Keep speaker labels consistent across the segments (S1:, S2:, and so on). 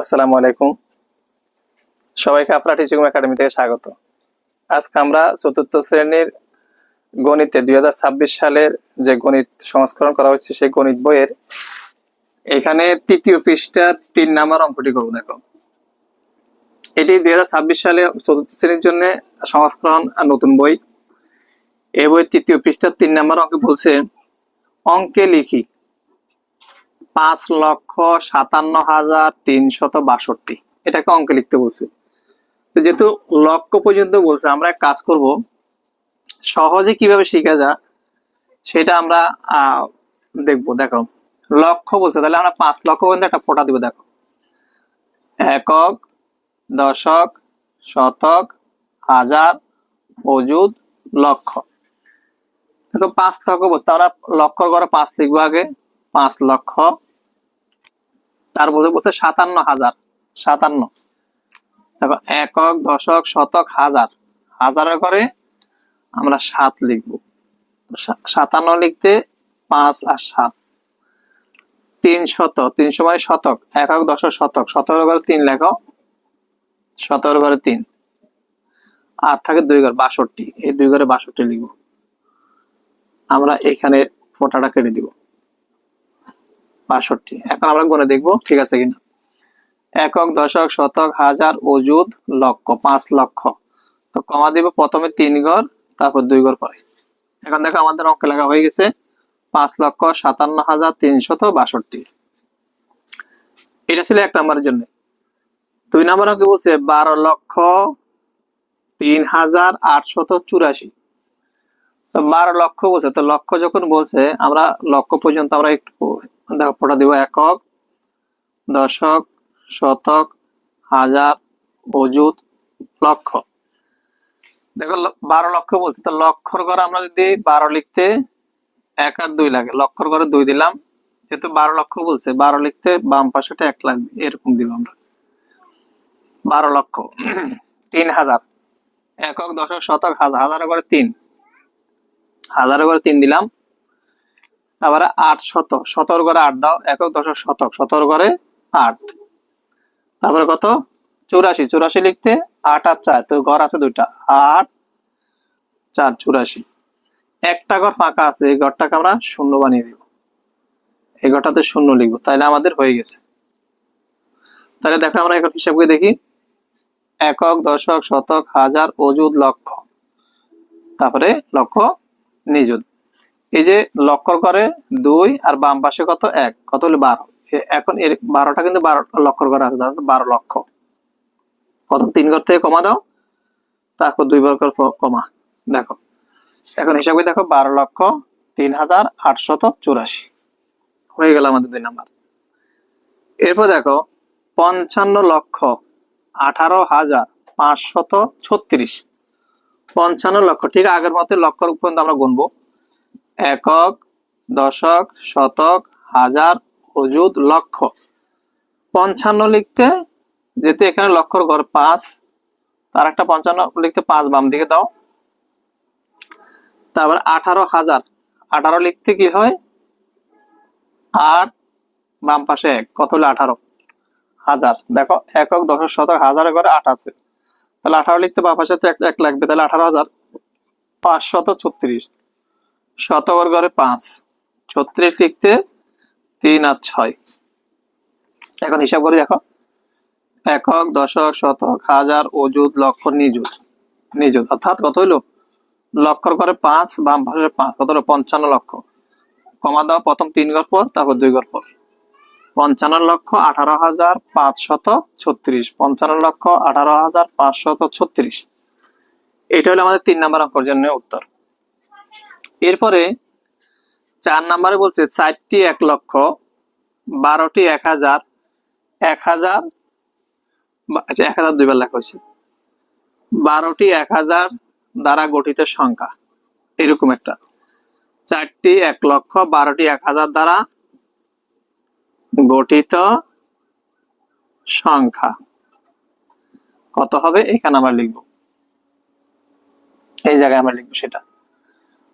S1: আসসালামু আলাইকুম। সবাইকে আপনার টিচিং একাডেমি থেকে স্বাগত। আজকে আমরা চতুর্থ শ্রেণির গণিতে দুই হাজার ছাব্বিশ সালের যে গণিত সংস্করণ করা হয়েছে, সেই গণিত বইয়ের এখানে তৃতীয় পৃষ্ঠা তিন নাম্বার অঙ্কটি করব, দেখো। এটি দুই হাজার ছাব্বিশ সালে চতুর্থ শ্রেণির জন্য সংস্করণ নতুন বই। এই বই তৃতীয় পৃষ্ঠার তিন নাম্বার অঙ্কে বলছে, অঙ্কে লিখি। পাঁচ লক্ষ সাতান্ন হাজার তিনশত বাষট্টি। এটাকে অঙ্কে লিখতে বলছে। যেহেতু লক্ষ পর্যন্ত বলছে, আমরা কাজ করব, সহজে কীভাবে শেখা যা সেটা আমরা দেখব। দেখো, লক্ষ বলছে, তাহলে আমরা পাঁচ লক্ষ পর্যন্ত একটা ফোটা দিব, দেখো। একক, দশক, শতক, হাজার, অযুত, লক্ষ। দেখো, পাঁচ লক্ষ বলছে আমরা লক্ষ করে পাঁচ লিখব আগে, পাঁচ লক্ষ তারপরে বলছে সাতান্ন হাজার, সাতান্ন। দেখো, একক, দশক, শতক, হাজার। হাজারের করে আমরা সাত লিখব। সাতান্ন লিখতে পাঁচ আর সাত। তিন শত তিনশো মানে শতক, একক, দশক, শতক। সতেরো করে তিন লেখো। সতেরো করে তিন। আর থাকে দুই ঘর বাষট্টি। এই দুই ঘরে বাষট্টি লিখব। আমরা এখানে ফোটাটা কেটে দিব। বাষট্টি। এখন আমরা গুনে দেখব, ঠিক আছে কিনা? একক, দশক, শতক, হাজার, অযুত, লক্ষ, পাঁচ লক্ষ। তো কমা দিব প্রথমে তিন ঘর, তারপর দুই ঘর পরে। এখন দেখো আমাদের অঙ্ক লেখা হয়ে গেছে, পাঁচ লক্ষ সাতান্ন হাজার তিনশত বাষট্টি। এটা ছিল এক নম্বরের জন্য। দুই নম্বর অঙ্কে বলছে, বারো লক্ষ তিন হাজার আটশত চুরাশি। তো বারো লক্ষ বলছে, তো লক্ষ যখন বলছে, আমরা লক্ষ পর্যন্ত আমরা একটু ফোটা দিব একক, দশক, শতক, হাজার, অযুত, লক্ষ। দেখো বারো লক্ষ বলছে, তো লক্ষর ঘরে আমরা যদি বারো লিখতে এক আর দুই লাগে, লক্ষর ঘরে দুই দিলাম, যেহেতু বারো লক্ষ বলছে, বারো লিখতে বাম পাশেটা এক লাগবে, এরকম দিব আমরা। বারো লক্ষ, তিন হাজার, একক, দশক, শতক, হাজার, হাজারের ঘরে তিন। হাজারের ঘরে তিন দিলাম তারপরে আট শত শতর ঘরে আট দাও, একক দশক শতক, শতর ঘরে আট। তারপরে কত? চুরাশি চুরাশি লিখতে আট আর চার, তো ঘর আছে দুইটা, আট, চার, চুরাশি। একটা ঘর ফাঁকা আছে, এই ঘরটাকে আমরা শূন্য বানিয়ে দিব। এই ঘরটাতে শূন্য লিখব তাহলে আমাদের হয়ে গেছে। তাহলে দেখো আমরা এখন হিসাব করে দেখি। একক, দশক, শতক, হাজার, অযুত, লক্ষ। তারপরে লক্ষ, নিযুত। এই যে লক্ষর করে দুই আর বাম পাশে কত এক? কত হলো বারো? এখন এর বারোটা কিন্তু বারো লক্ষর করে আছে, তাহলে বারো লক্ষ। প্রথম তিন ঘর থেকে কমা দাও, তারপর দুই ঘর কমা। দেখো, এখন হিসাবে দেখো, বারো লক্ষ তিন হাজার আটশত চুরাশি। হয়ে গেল আমাদের দুই নাম্বার। এরপর দেখো, পঞ্চান্ন লক্ষ আঠারো হাজার পাঁচশত ছত্রিশ। পঞ্চান্ন লক্ষ, ঠিক আগের মতো লক্ষর পর্যন্ত আমরা গুনবো। একক, দশক, শতক, হাজার, অযুত, লক্ষ। পঞ্চান্ন লিখতে, যেহেতু এখানে লক্ষর ঘর পাঁচ, তার একটা পঞ্চান্ন লিখতে পাঁচ বাম দিকে দাও। তারপর আঠারো হাজার। আঠারো লিখতে কি হয়? আট, বাম পাশে এক। কত হলো আঠারো? হাজার। দেখো, একক, দশক, শতক হাজারের ঘরে আট আছে। তাহলে আঠারো লিখতে বাম পাশে তো এক এক লাগবে। তাহলে আঠারো হাজার পাঁচশত ছত্রিশ। শতকর ঘরে পাঁচ। ছত্রিশ লিখতে তিন আর ছয়। এখন হিসাব করে দেখো। একক, দশক, শতক, হাজার, অযুত লক্ষ নিযুত। নিযুত, অর্থাৎ কত হইল? লক্ষর করে পাঁচ, বাম পাশে পাঁচ। কত হলো? পঞ্চান্ন লক্ষ। কমা দাও, প্রথম তিন ঘর পর, তারপর দুই ঘর পর। পঞ্চান্ন লক্ষ, আঠারো হাজার, পাঁচশত ছত্রিশ। পঞ্চান্ন লক্ষ, আঠারো হাজার, পাঁচশত ছত্রিশ। এটা হলো আমাদের তিন নাম্বার অঙ্কের জন্য উত্তর। এরপরে চার নাম্বারে বলছে, চারটি এক লক্ষ, বারোটি এক হাজার এক হাজার আচ্ছা এক হাজার দুইবার লেখা হয়েছে। বারোটি এক হাজার দ্বারা গঠিত সংখ্যা, এরকম একটা। চারটি এক লক্ষ, বারোটি এক হাজার দ্বারা গঠিত সংখ্যা। কত হবে? এখানে আমরা লিখব। এই জায়গায় আমরা লিখব সেটা।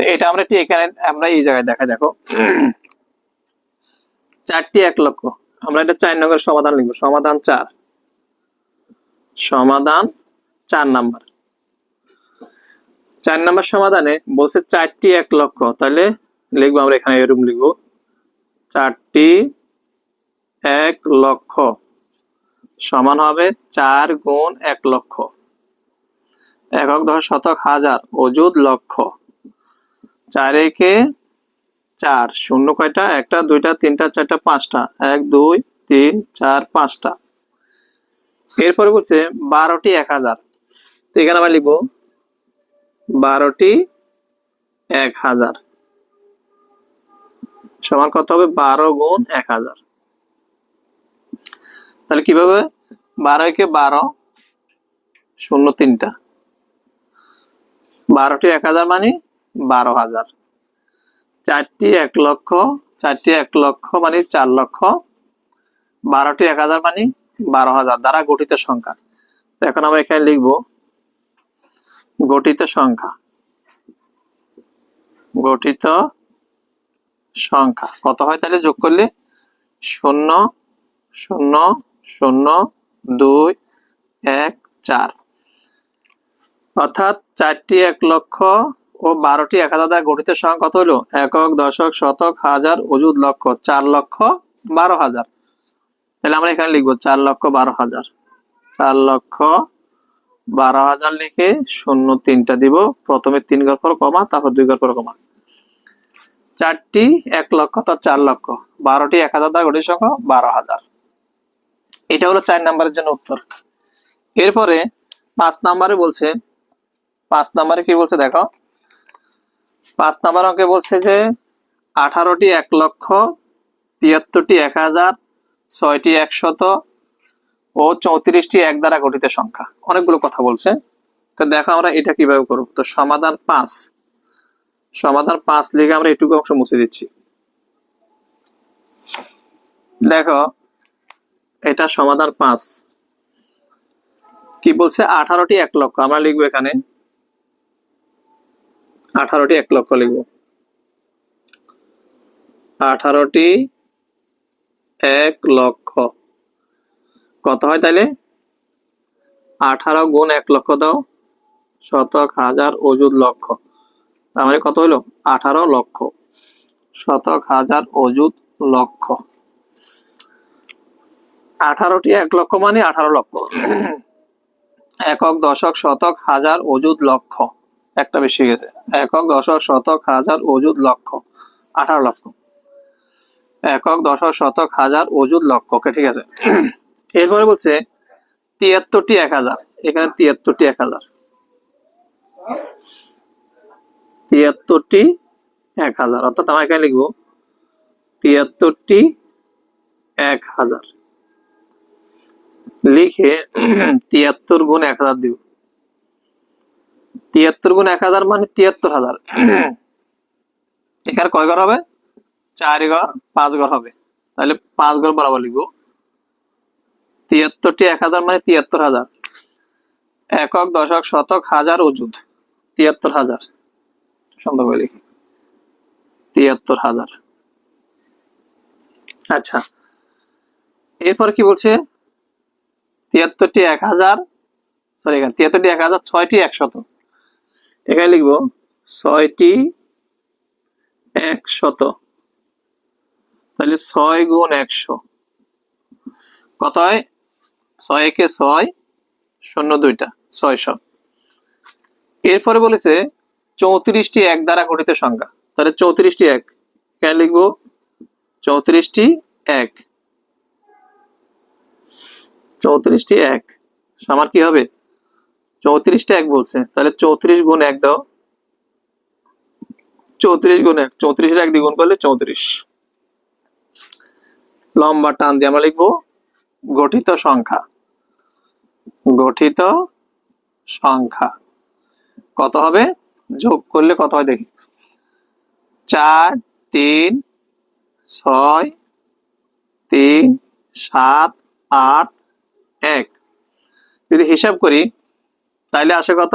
S1: তো এটা আমরা ঠিক এখানে, আমরা এই জায়গায় দেখা দেখো। চারটি এক লক্ষ। আমরা এটা চার নম্বরের সমাধান লিখব। সমাধান চার। সমাধান চার নাম্বার। চার নাম্বার সমাধানে বলছে চারটি এক লক্ষ। তাহলে লিখব আমরা এখানে এরকম লিখব। চারটি এক লক্ষ সমান হবে চার গুণ এক লক্ষ। একক ধর শতক হাজার, অযুত লক্ষ। চার একে চার, শূন্য কয়টা? একটা, দুইটা, তিনটা, চারটা, পাঁচটা। এক, দুই, তিন, চার, পাঁচটা। এরপরে বলছে বারোটি এক হাজার। তো এখানে আমরা লিখব বারোটি এক হাজার। সমান কত হবে? বারো গুণ এক হাজার। তাহলে কীভাবে বারো একে বারো, শূন্য তিনটা। বারোটি এক হাজার মানে বারো হাজার। চারটি এক লক্ষ, চারটি এক লক্ষ মানে চার লক্ষ, বারোটি এক হাজার মানে বারো হাজার দ্বারা গঠিত সংখ্যা। এখন আমরা এখানে লিখব গঠিত সংখ্যা। গঠিত সংখ্যা। কত হয় তাহলে যোগ করলে? শূন্য শূন্য শূন্য, দুই, এক, চার। অর্থাৎ চারটি এক লক্ষ ও বারোটি এক হাজার দ্বারা গঠিত সংখ্যা কত হলো? একক, দশক, শতক, হাজার, অযুত লক্ষ, চার লক্ষ, বারো হাজার। তাহলে আমরা এখানে লিখব চার লক্ষ, বারো হাজার। চার লক্ষ, বারো হাজার লিখে শূন্য তিনটা দিব। প্রথমে তিন পর কমা, তারপর দুই পর কমা। চারটি এক লক্ষ তার চার লক্ষ। বারোটি এক হাজার দ্বারা গঠিত সংখ্যা বারো হাজার। এটা হলো চার নাম্বারের জন্য উত্তর। এরপরে পাঁচ নাম্বারে বলছে, পাঁচ নাম্বারে কি বলছে দেখো? পাঁচ নাম্বার অঙ্কে বলছে যে, আঠারোটি এক লক্ষ, তিয়াত্তরটি এক হাজার, ছয়টি একশত ও চৌত্রিশটি এক দ্বারা গঠিত সংখ্যা। অনেকগুলো কথা বলছে। তো দেখো আমরা এটা কীভাবে করব? তো সমাধান পাঁচ। সমাধান পাঁচ লিখে আমরা এটুকু অংশ মুছে দিচ্ছি। দেখো, এটা সমাধান পাঁচ। কি বলছে? আঠারোটি এক লক্ষ। আমরা লিখব এখানে আঠারোটি এক লক্ষ লিখব। আঠারোটি এক লক্ষ। কত হয় তাইলে? আঠারো গুণ এক লক্ষ দাও, শতক হাজার অযুত লক্ষ। তার মানে কত হলো আঠারো লক্ষ। শতক হাজার অযুত লক্ষ। আঠারোটি এক লক্ষ মানে আঠারো লক্ষ। একক দশক শতক হাজার অযুত লক্ষ। একটা বেশি গেছে। একক, দশক, শতক, হাজার, অযুত, লক্ষ। আঠারো লক্ষ। একক, দশক, শতক, হাজার, অযুত, লক্ষ। ওকে, ঠিক আছে। এরপরে বলছে, তিয়াত্তরটি এক হাজার। এখানে তিয়াত্তরটি এক হাজার। তিয়াত্তরটি এক হাজার। অর্থাৎ আমরা এখানে লিখব, তিয়াত্তরটি এক হাজার। লিখে তিয়াত্তর গুণ এক হাজার দিব। তিয়াত্তর গুণ এক হাজার মানে তিয়াত্তর হাজার। এখানে কয় ঘর হবে? চার ঘর, পাঁচ ঘর হবে। তাহলে পাঁচ ঘর বরাবর লিখব। তিয়াত্তরটি এক হাজার মানে তিয়াত্তর হাজার। একক, দশক, শতক, হাজার অযুত। তিয়াত্তর হাজার। সুন্দর করে লিখি। তিয়াত্তর হাজার। আচ্ছা। এরপর কি বলছে? তিয়াত্তরটি এক হাজার সরি এখানে তিয়াত্তরটি এক হাজার, ছয়টি একশত এখানে লিখব ছয়টি একশত। তাহলে ছয় গুণ একশো। কত হয়? ছয় একে ছয়, শূন্য দুইটা, ছয়শো। এরপরে বলেছে চৌত্রিশটি এক দ্বারা গঠিত সংখ্যা। তাহলে চৌত্রিশটি এক। কেন লিখব চৌত্রিশটি এক। চৌত্রিশটি এক। আমার কি হবে? চৌত্রিশটা এক বলছে। তাহলে চৌত্রিশ গুণ এক দাও। চৌত্রিশ গুণ এক। চৌত্রিশ এক দ্বিগুণ করলে চৌত্রিশ। লম্বা টান দিয়ে আমরা লিখব গঠিত সংখ্যা। গঠিত সংখ্যা। কত হবে? যোগ করলে কত হয় দেখি। চার, তিন, ছয়, তিন, সাত, আট, এক। যদি হিসাব করি তাইলে আসে কত?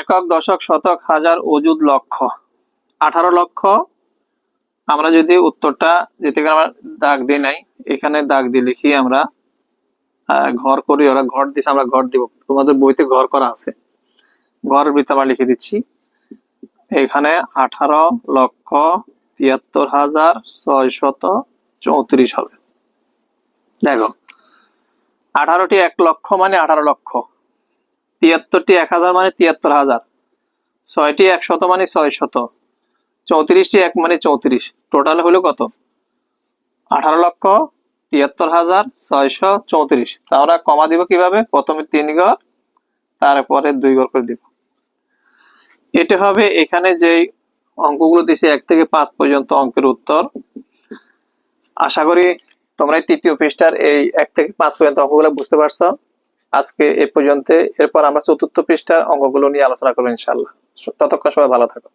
S1: একক, দশক, শতক, হাজার, অযুত, লক্ষ। আঠারো লক্ষ। আমরা যদি উত্তরটা যেতে আমরা দাগ দিই নাই, এখানে দাগ দিয়ে লিখি আমরা ঘর করি, ওরা ঘর দিছে, আমরা ঘর দিব। তোমাদের বইতে ঘর করা আছে। ঘরের ভিতরে আমরা লিখে দিচ্ছি, এখানে আঠারো লক্ষ তিয়াত্তর হাজার ছয় শত চৌত্রিশ হবে। দেখো আঠারোটি এক লক্ষ মানে আঠারো লক্ষ। তিয়াত্তরটি এক হাজার মানে তিয়াত্তর হাজার। ছয়টি একশত মানে ছয় শত চৌত্রিশটি এক মানে চৌত্রিশ। টোটাল হলো কত? আঠারো লক্ষ তিয়াত্তর হাজার ছয়শো চৌত্রিশ। তা আমরা কমা দিব কীভাবে? প্রথমে তিন ঘর, তারপরে দুই ঘর করে দিব। এটা হবে এখানে যে অঙ্কগুলো দিছে, এক থেকে পাঁচ পর্যন্ত অঙ্কের উত্তর। আশা করি তোমরা এই তৃতীয় পৃষ্ঠার এই এক থেকে পাঁচ পর্যন্ত অঙ্কগুলো বুঝতে পারছ। আজকে এ পর্যন্ত। এরপর আমরা চতুর্থ পৃষ্ঠার অঙ্কগুলো নিয়ে আলোচনা করব ইনশাল্লাহ ততক্ষণ সবাই ভালো থাকো।